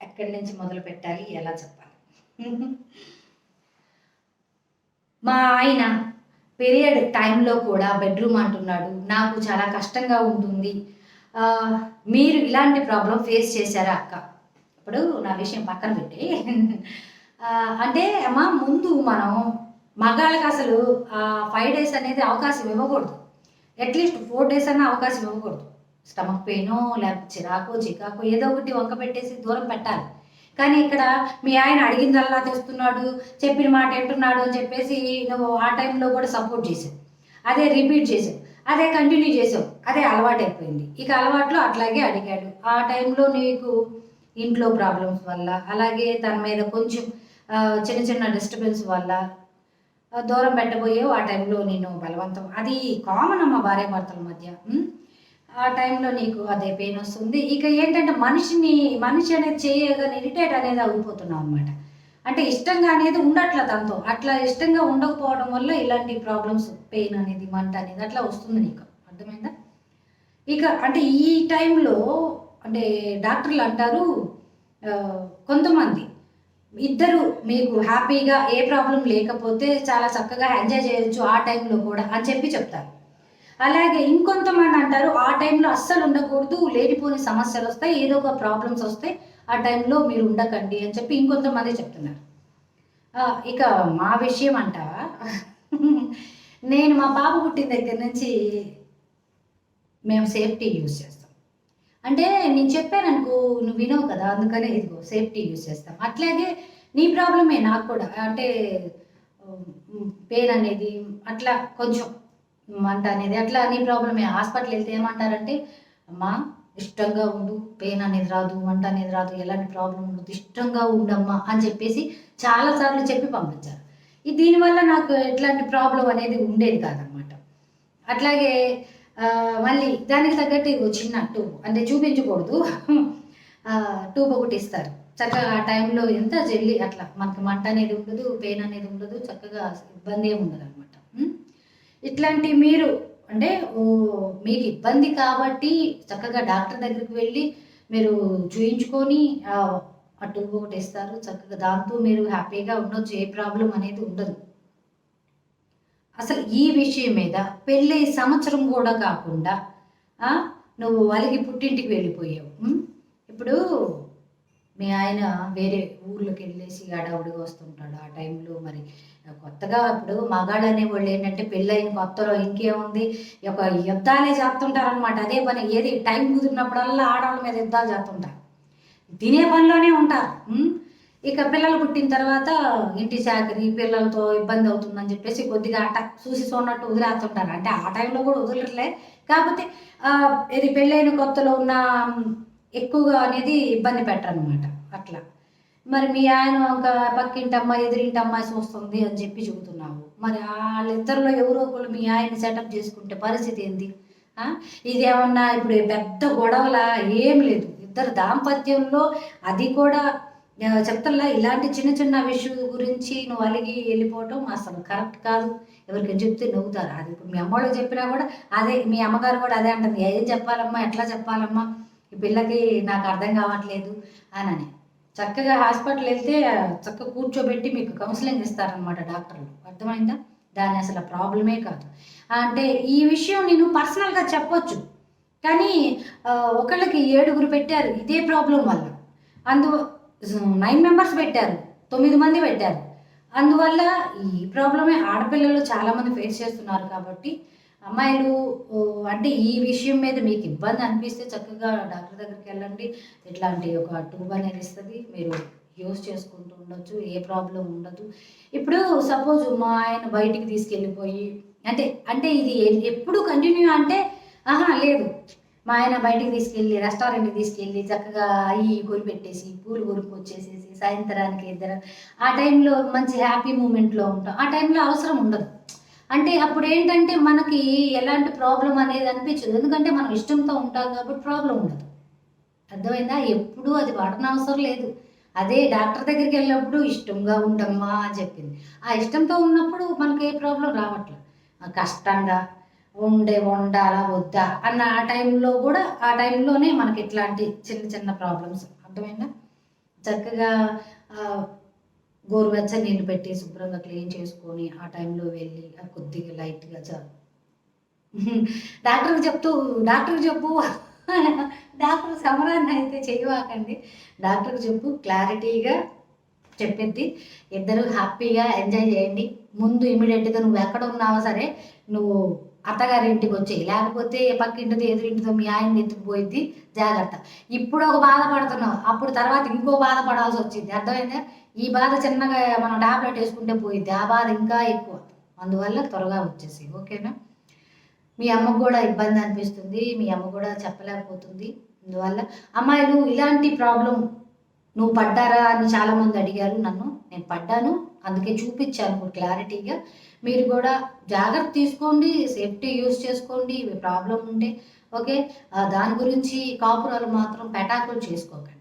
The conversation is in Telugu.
ఎక్కడి నుంచి మొదలు పెట్టాలి ఎలా చెప్పాలి? మా ఆయన పీరియడ్ టైంలో కూడా బెడ్రూమ్ అంటున్నాడు. నాకు చాలా కష్టంగా ఉంటుంది. మీరు ఇలాంటి ప్రాబ్లం ఫేస్ చేశారా అక్క? ఇప్పుడు నా విషయం పక్కన పెట్టి. అంటే అమ్మా ముందు మనం మగాళ్ళకి అసలు ఫైవ్ డేస్ అనేది అవకాశం ఇవ్వకూడదు. అట్లీస్ట్ ఫోర్ డేస్ అన్న అవకాశం ఇవ్వకూడదు. స్టమక్ పెయినో లేకపోతే చిరాకో చికాకో ఏదో ఒకటి వంక పెట్టేసి దూరం పెట్టాలి. కానీ ఇక్కడ మీ ఆయన అడిగిందల్లా తెస్తున్నాడు చెప్పిన మాట వింటున్నాడు అని చెప్పేసి నువ్వు ఆ టైంలో కూడా సపోర్ట్ చేసావు అదే రిపీట్ చేసావు అదే కంటిన్యూ చేసావు అదే అలవాటైపోయింది. ఇక అలవాట్లో అట్లాగే అడిగాడు. ఆ టైంలో నీకు ఇంట్లో ప్రాబ్లమ్స్ వల్ల అలాగే తన మీద కొంచెం చిన్న చిన్న డిస్టర్బెన్స్ వల్ల దూరం పెట్టబోయేవు ఆ టైంలో నేను బలవంతం. అది కామన్ అమ్మ భార్య భర్తల మధ్య ఆ టైంలో నీకు అదే పెయిన్ వస్తుంది. ఇక ఏంటంటే మనిషిని మనిషి అనేది చేయగానే ఇరిటేట్ అనేది అయిపోతున్నావు అనమాట అంటే ఇష్టంగా అనేది ఉండట్ల తనతో అట్లా ఇష్టంగా ఉండకపోవడం వల్ల ఇలాంటి ప్రాబ్లమ్స్ పెయిన్ అనేది మంట అనేది అట్లా వస్తుంది నీకు. అర్థమైందా? ఇక అంటే ఈ టైంలో అంటే డాక్టర్లు అంటారు కొంతమంది ఇద్దరు మీకు హ్యాపీగా ఏ ప్రాబ్లం లేకపోతే చాలా చక్కగా ఎంజాయ్ చేయొచ్చు ఆ టైంలో కూడా అని చెప్పి చెప్తారు. అలాగే ఇంకొంతమంది అంటారు ఆ టైంలో అస్సలు ఉండకూడదు లేనిపోని సమస్యలు వస్తాయి ఏదో ఒక ప్రాబ్లమ్స్ వస్తాయి ఆ టైంలో మీరు ఉండకండి అని చెప్పి ఇంకొంతమంది చెప్తున్నారు. ఇక మా విషయం అంటావా నేను మా బాబు పుట్టిన దగ్గర నుంచి మేము సేఫ్టీ యూజ్ చేస్తాం. అంటే నేను చెప్పాను అనుకో నువ్వు వినవు కదా అందుకనే ఇదిగో సేఫ్టీ యూజ్ చేస్తాం. అట్లాగే నీ ప్రాబ్లమే నాకు కూడా అంటే పెయిన్ అనేది అట్లా కొంచెం మంట అనేది అట్లా నీ ప్రాబ్లమే హాస్పిటల్ వెళ్తే ఏమంటారంటే అమ్మా ఇష్టంగా ఉండు పెయిన్ అనేది రాదు మంట అనేది రాదు ఎలాంటి ప్రాబ్లం ఉండదు ఇష్టంగా ఉండమ్మా అని చెప్పేసి చాలాసార్లు చెప్పి పంపించారు. ఈ దీనివల్ల నాకు ఎట్లాంటి ప్రాబ్లం అనేది ఉండేది కాదనమాట. అట్లాగే మళ్ళీ దానికి తగ్గట్టు ఇగో చిన్న ట్యూబ్ అంటే చూపించకూడదు. ట్యూబ్ ఒకటి ఇస్తారు. చక్కగా ఆ టైంలో ఎంత జల్లి అట్లా మనకి మంట అనేది ఉండదు పెయిన్ అనేది ఉండదు చక్కగా ఇబ్బంది ఏమి ఉండదు అనమాట ఇట్లాంటి మీరు అంటే ఓ, మీకు ఇబ్బంది కాబట్టి చక్కగా డాక్టర్ దగ్గరికి వెళ్ళి మీరు చూయించుకొని ఆ, ట్యూబ్ ఒకటి ఇస్తారు. చక్కగా దాంతో మీరు హ్యాపీగా ఉండొచ్చు. ఏ ప్రాబ్లం అనేది ఉండదు. అసలు ఈ విషయం మీద పెళ్ళి సంవత్సరం కూడా కాకుండా నువ్వు వాళ్ళకి పుట్టింటికి వెళ్ళిపోయావు. ఇప్పుడు మీ ఆయన వేరే ఊర్లోకి వెళ్ళేసి అడవుడిగా వస్తుంటాడు. ఆ టైంలో మరి కొత్తగా ఇప్పుడు మగాళ్ళు అనేవాళ్ళు ఏంటంటే పెళ్ళైన కొత్తలో ఇంకేముంది? ఒక యుద్ధాలే చేస్తుంటారనమాట అదే పని ఏది? టైం కుదిరినప్పుడల్లా ఆడవాళ్ళ మీద యుద్ధాలు చేస్తుంటారు. తినే పనిలోనే ఉంటారు. ఇక పిల్లలు పుట్టిన తర్వాత ఇంటి చాకరి పిల్లలతో ఇబ్బంది అవుతుందని చెప్పేసి కొద్దిగా అట్ట చూసి చూడనట్టు వదిలేస్తుంటారు. అంటే ఆ టైంలో కూడా వదలట్లే. కాకపోతే ఇది పెళ్ళైన కొత్తలో ఉన్న ఎక్కువగా అనేది ఇబ్బంది పెట్టరనమాట అట్లా. మరి మీ ఆయన ఒక పక్కింటి ఎదిరింటమ్మాయి చూస్తుంది అని చెప్పి చెబుతున్నావు. మరి వాళ్ళిద్దరిలో ఎవరో ఒకళ్ళు మీ ఆయన సెటప్ చేసుకుంటే పరిస్థితి ఏంది? ఇది ఇదేమన్నా ఇప్పుడు పెద్ద గొడవల? ఏం లేదు. ఇద్దరు దాంపత్యంలో అది కూడా ఆ, చెప్తల్లా ఇలాంటి చిన్న చిన్న విషయం గురించి నువ్వు అలిగి వెళ్ళిపోవటం అసలు కరెక్ట్ కాదు. ఎవరికైనా చెప్తే నవ్వుతారు. అది ఇప్పుడు మీ అమ్మోళ్ళకి చెప్పినా కూడా అదే మీ అమ్మగారు కూడా అదే అంటుంది. ఏం చెప్పాలమ్మా? ఎట్లా చెప్పాలమ్మా? ఈ పిల్లకి నాకు అర్థం కావట్లేదు అని అని చక్కగా హాస్పిటల్ వెళ్తే చక్కగా కూర్చోబెట్టి మీకు కౌన్సిలింగ్ ఇస్తారనమాట డాక్టర్లు. అర్థమైందా? దాని అసలు ప్రాబ్లమే కాదు. అంటే ఈ విషయం నేను పర్సనల్గా చెప్పొచ్చు. కానీ ఒకళ్ళకి ఏడుగురు పెట్టారు. ఇదే ప్రాబ్లం వల్ల. అందు నైన్ మెంబర్స్ పెట్టారు. తొమ్మిది మంది పెట్టారు. అందువల్ల ఈ ప్రాబ్లమే ఆడపిల్లలు చాలామంది ఫేస్ చేస్తున్నారు కాబట్టి అమ్మాయిలు అంటే ఈ విషయం మీద మీకు ఇబ్బంది అనిపిస్తే చక్కగా డాక్టర్ దగ్గరికి వెళ్ళండి. ఇట్లాంటి ఒక ట్యూబ్ అనేది ఇస్తుంది. మీరు యూస్ చేసుకుంటూ ఉండొచ్చు ఏ ప్రాబ్లం ఉండదు. ఇప్పుడు సపోజ్ మా ఆయన బయటికి తీసుకెళ్ళిపోయి అంటే అంటే ఇది ఎప్పుడు కంటిన్యూ అంటే ఆహా లేదు. మా ఆయన బయటికి తీసుకెళ్ళి రెస్టారెంట్కి తీసుకెళ్ళి చక్కగా అయ్యి కొరి పెట్టేసి పూలు కొరికి వచ్చేసేసి సాయంత్రానికి ఇద్దరు ఆ టైంలో మంచి హ్యాపీ మూమెంట్లో ఉంటాం. ఆ టైంలో అవసరం ఉండదు. అంటే అప్పుడు ఏంటంటే మనకి ఎలాంటి ప్రాబ్లం అనేది అనిపించదు. ఎందుకంటే మనం ఇష్టంతో ఉంటాం కాబట్టి ప్రాబ్లం ఉండదు. అర్థమైందా? ఎప్పుడు అది పడనవసరం లేదు. అదే డాక్టర్ దగ్గరికి వెళ్ళినప్పుడు ఇష్టంగా ఉండమ్మా అని చెప్పింది. ఆ ఇష్టంతో ఉన్నప్పుడు మనకి ఏ ప్రాబ్లం రావట్లేదు ఆ కష్టంగా ఉండే ఉండాలా వద్దా? అన్న ఆ టైంలో కూడా ఆ టైంలోనే మనకి ఇట్లాంటి చిన్న చిన్న ప్రాబ్లమ్స్. అర్థమైందా? చక్కగా గోరువెచ్చ నీళ్ళు పెట్టి శుభ్రంగా క్లీన్ చేసుకొని ఆ టైంలో వెళ్ళి ఆ కొద్దిగా లైట్గా చ డాక్టర్కి చెప్తూ డాక్టర్కి చెప్పు. డాక్టర్ సమరాన్ని అయితే చేయవాకండి. డాక్టర్కి చెప్పు క్లారిటీగా చెప్పిద్ది. ఇద్దరు హ్యాపీగా ఎంజాయ్ చేయండి. ముందు ఇమీడియట్గా నువ్వు ఎక్కడ ఉన్నావో సరే నువ్వు అత్తగారి ఇంటికి వచ్చేయి. లేకపోతే పక్కింటిది ఎదురింటితో మీ ఆయన ఎత్తుకుపోయిద్ది జాగ్రత్త. ఇప్పుడు ఒక బాధపడుతున్నావు. అప్పుడు తర్వాత ఇంకో బాధపడాల్సి వచ్చింది. అర్థమైందా? ఈ బాధ చిన్నగా మనం టాబ్లెట్ వేసుకుంటే పోయిద్ది. ఆ బాధ ఇంకా ఎక్కువ. అందువల్ల త్వరగా వచ్చేసి ఓకేనా? మీ అమ్మకు కూడా ఇబ్బంది అనిపిస్తుంది. మీ అమ్మ కూడా చెప్పలేకపోతుంది. అందువల్ల అమ్మాయిలు ఇలాంటి ప్రాబ్లం నువ్వు పడ్డారా? అని చాలామంది అడిగారు నన్ను. నేను పడ్డాను. అందుకే చూపించాను క్లారిటీగా. మీరు కూడా జాగ్రత్త తీసుకోండి. సేఫ్టీ యూస్ చేసుకోండి. ప్రాబ్లం ఉంటే ఓకే? దాని గురించి కాపురాలు మాత్రం పెటాకులు చేసుకోకండి.